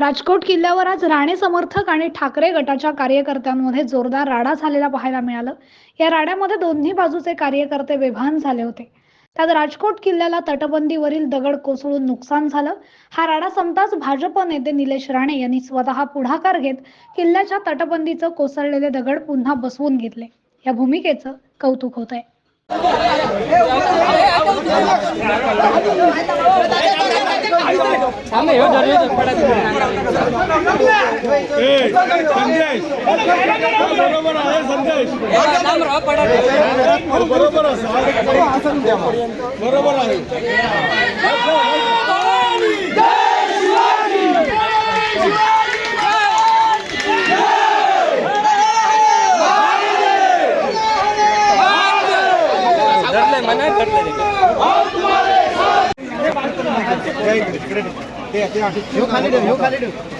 राजकोट किल्ल्यावर आज राणे समर्थक आणि ठाकरे गटाच्या कार्यकर्त्यांमध्ये जोरदार राडा झालेला पाहायला मिळालं. या राड्यामध्ये दोन्ही बाजूचे कार्यकर्ते बेभान झाले होते. त्यात राजकोट किल्ल्याला तटबंदीवरील दगड कोसळून नुकसान झालं. हा राडा संपताच भाजप नेते निलेश राणे यांनी स्वतः पुढाकार घेत किल्ल्याच्या तटबंदीचं कोसळलेले दगड पुन्हा बसवून घेतले. या भूमिकेचं कौतुक होत आहे संदेश बरोबर आहे संदेश बरोबर आहे खाली ठेव.